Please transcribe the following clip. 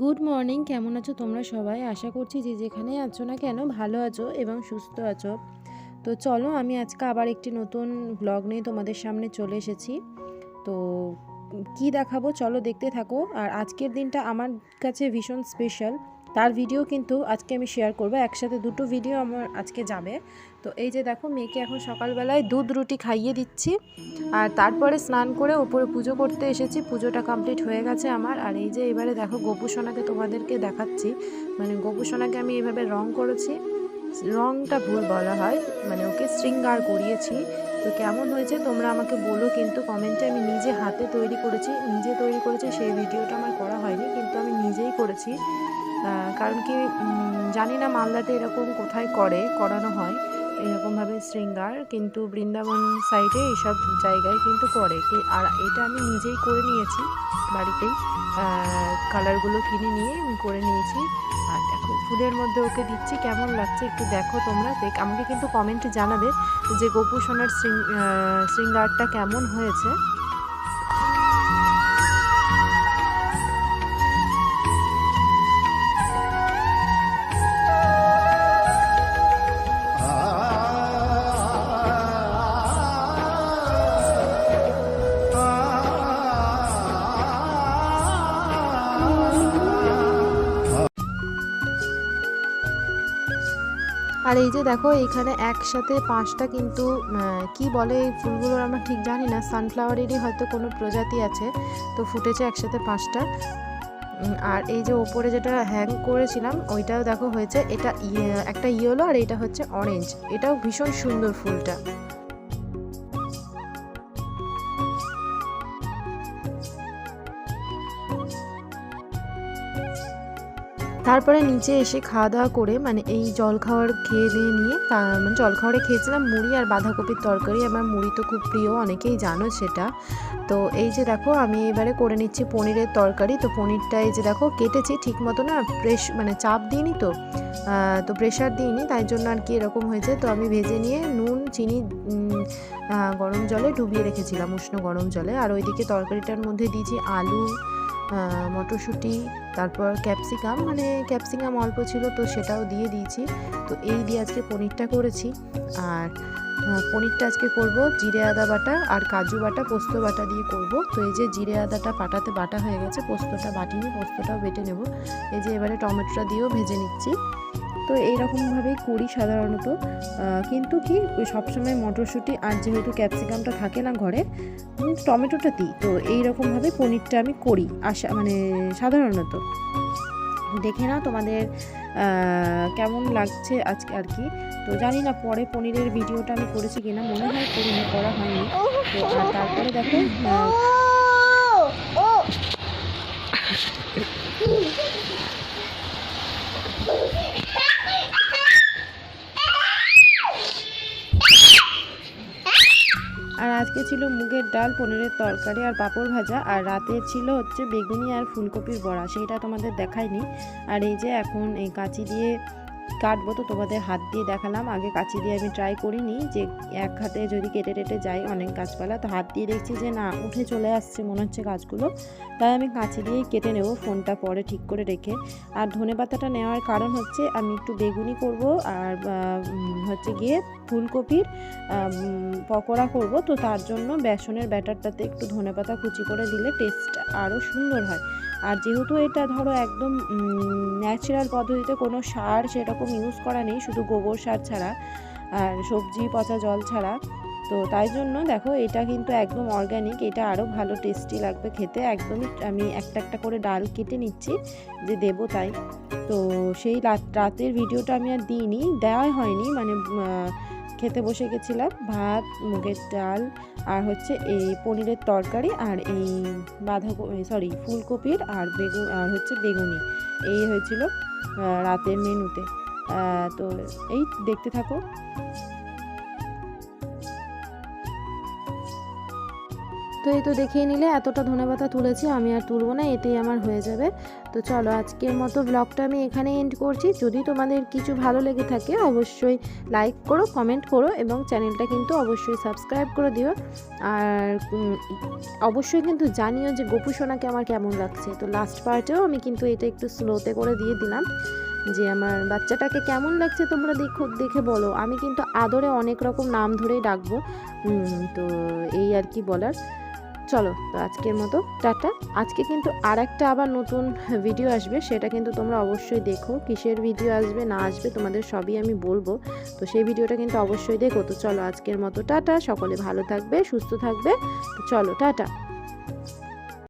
Good morning কেমন আছো তোমরা সবাই? আশা করছি যে যেখানে আছো না কেন ভালো আছো এবং সুস্থ আছো। তো চলো আমি আজকে আবার একটি নতুন ব্লগ নিয়ে তোমাদের সামনে চলে এসেছি। তো কি দেখাবো? চলো দেখতে থাকো। আর আজকের দিনটা আমার কাছে ভীষণ স্পেশাল তার ভিডিও কিন্তু আজকে আমি শেয়ার করব। একসাথে দুটো ভিডিও আমার আজকে যাবে। তো এই যে দেখো, মেয়েকে এখন সকালবেলায় দুধ রুটি খাইয়ে দিচ্ছি। আর তারপরে স্নান করে ওপরে পুজো করতে এসেছি। পুজোটা কমপ্লিট হয়ে গেছে আমার। আর এই যে এবারে দেখো গোপুসোনাকে তোমাদেরকে দেখাচ্ছি। মানে গোপুসোনাকে আমি এইভাবে রং করেছি। রংটা ভুল বলা হয়। মানে ওকে শৃঙ্গার করিয়েছি। তো কেমন হয়েছে তোমরা আমাকে বলো, কিন্তু কমেন্টে আমি নিজে হাতে তৈরি করেছি, নিজে তৈরি করেছি, সেই ভিডিওটা আমার করা হয়নি। কিন্তু আমি নিজেই করেছি। কারণ কি জানি না মালদাতে এরকম কোথায় করে, করানো হয়, এরকমভাবে শৃঙ্গার, কিন্তু বৃন্দাবন সাইডে এইসব জায়গায় কিন্তু করে। আর এটা আমি নিজেই করে নিয়েছি বাড়িতেই। কালারগুলো কিনে নিয়ে করে নিয়েছি। আর দেখো, ফুলের মধ্যে ওকে দিচ্ছি, কেমন লাগছে একটু দেখো তোমরা। দেখ, আমাকে কিন্তু কমেন্টে জানাবে যে গোপু সোনার শৃঙ্গারটা কেমন হয়েছে। আর এই যে দেখো এইখানে একসাথে পাঁচটা কিন্তু কি বলে এই ফুলগুলোর আমরা ঠিক জানি না সানফ্লাওয়ারেরই হয়তো কোনো প্রজাতি আছে, তো ফুটেছে একসাথে পাঁচটা। আর এই যে ওপরে যেটা হ্যাং করেছিলাম, ওইটাও দেখো হয়েছে, এটা ইয়ে- একটা ইয়েলো আর এটা হচ্ছে অরেঞ্জ এটাও ভীষণ সুন্দর ফুলটা। তারপরে নিচে এসে খাওয়া দাওয়া করে মানে এই জল খাওয়ার খেয়ে দিয়ে নিয়ে মানে জল খাওয়ারে খেয়েছিলাম মুড়ি আর বাঁধাকপির তরকারি। আমার মুড়ি তো খুব প্রিয়, অনেকেই জানো সেটা। তো এই যে দেখো, আমি এবারে করে নিচ্ছি পনিরের তরকারি। তো পনিরটা এই যে দেখো, কেটেছি ঠিক মতো না প্রেস মানে চাপ দিইনি তো তো প্রেশার দিইনি, তাই জন্য আর কি এরকম হয়েছে। তো আমি ভেজে নিয়ে নুন, চিনি গরম জলে ডুবিয়ে রেখেছিলাম উষ্ণ গরম জলে। আর ওইদিকে তরকারিটার মধ্যে দিয়েছি আলু মটরশুঁটি, তারপর ক্যাপসিকাম মানে ক্যাপসিকাম অল্প ছিল তো সেটাও দিয়ে দিয়েছি। তো এই দিয়ে আজকে পনিরটা করেছি। আর পনিরটা আজকে করব জিরে, আদা বাটা আর কাজু বাটা, পোস্ত বাটা দিয়ে করব। তো এই যে জিরে, আদাটা পাটাতে বাটা হয়ে গেছে, পোস্তটা বাটিনি পোস্তটাও বেটে নেব। এই যে এবারে টমেটোটা দিয়েও ভেজে নিচ্ছি। তো এইরকমভাবেই করি সাধারণত। কিন্তু কি ওই সবসময় মটরশুঁটি আর যেহেতু ক্যাপসিকামটা থাকে না ঘরে টমেটোটা দিই। তো এইরকমভাবে পনিরটা আমি করি আশা মানে সাধারণত। দেখে না তোমাদের কেমন লাগছে আজকে আর কি। তো জানি না পরে পনিরের ভিডিওটা আমি করেছি কিনা মনে হয় করিনি করা হয়নি। তো আর তারপরে দেখো ছিল মুগের ডাল, পনিরের তরকারি আর পাঁপড় ভাজা, আর রাতে ছিল হচ্ছে বেগুনি আর ফুলকপির বড়া। সেটা তোমাদের দেখায়নি আর এই যে এখন এই কাঁচি দিয়ে কাটবো তো তোমাদের হাত দিয়ে দেখালাম। আগে কাঁচি দিয়ে আমি ট্রাই করিনি যে এক হাতে যদি কেটে টেটে যাই অনেক গাছপালা। তো হাত দিয়ে দেখছি যে না, উঠে চলে আসছে মনে হচ্ছে গাছগুলো। তাই আমি কাঁচি দিয়েই কেটে নেব ফোনটা পরে ঠিক করে রেখে। আর ধনে পাতাটা নেওয়ার কারণ হচ্ছে আমি একটু বেগুনি করব আর হচ্ছে গিয়ে ফুলকপির পকোড়া করব। তো তার জন্য বেসনের ব্যাটারটাতে একটু ধনেপাতা কুচি করে দিলে টেস্ট আরও সুন্দর হয়। আর যেহেতু এটা ধরো একদম ন্যাচারাল পদ্ধতিতে কোনো সার সেরকম ইউজ করা নেই, শুধু গোবর সার ছাড়া আর সবজি, পচা জল ছাড়া, তো তাই জন্য দেখো এটা কিন্তু একদম অর্গ্যানিক এটা আরও ভালো টেস্টি লাগবে খেতে। একদমই আমি একটা একটা করে ডাল কেটে নিচ্ছি, যে দেবো তাই। তো সেই রাতের ভিডিওটা আমি আর দিইনি, দেওয়াই হয়নি মানে খেতে বসে গেছিলাম, ভাত, মুগের ডাল, আর হচ্ছে এই পনিরের তরকারি আর এই বাঁধাকপি সরি ফুলকপির আর বেগুন, আর হচ্ছে বেগুনি। এই হয়েছিল রাতের মেনুতে। তো এই দেখতে থাকো। তো এই তো দেখিয়ে নিলে, এতটা ধনেপাতা তুলেছি, আমি আর তুলবো না, এতেই আমার হয়ে যাবে। তো চলো, আজকের মতো ব্লগটা আমি এখানে এন্ড করছি। যদি তোমাদের কিছু ভালো লেগে থাকে, অবশ্যই লাইক করো কমেন্ট করো, এবং চ্যানেলটা কিন্তু অবশ্যই সাবস্ক্রাইব করে দিও। আর অবশ্যই কিন্তু জানিও যে গোপু সোনাকে আমার কেমন লাগছে। তো লাস্ট পার্টেও আমি কিন্তু এটা একটু স্লোতে করে দিয়ে দিলাম, যে আমার বাচ্চাটাকে কেমন লাগছে তোমরা দেখো, দেখে বলো। আমি কিন্তু আদরে অনেক রকম নাম ধরেই ডাকবো। তো এই আর কি বলার। চলো, তো আজকের মতো, টাটা। আজকে কিন্তু আর একটা আবার নতুন ভিডিও আসবে, সেটা কিন্তু তোমরা অবশ্যই দেখো, কিসের ভিডিও আসবে, না আসবে, তোমাদের সবই আমি বলব। তো সেই ভিডিওটা কিন্তু অবশ্যই দেখো। তো চলো, আজকের মতো, টাটা। সকলে ভালো থাকবে, সুস্থ থাকবে। তো চলো, টাটা।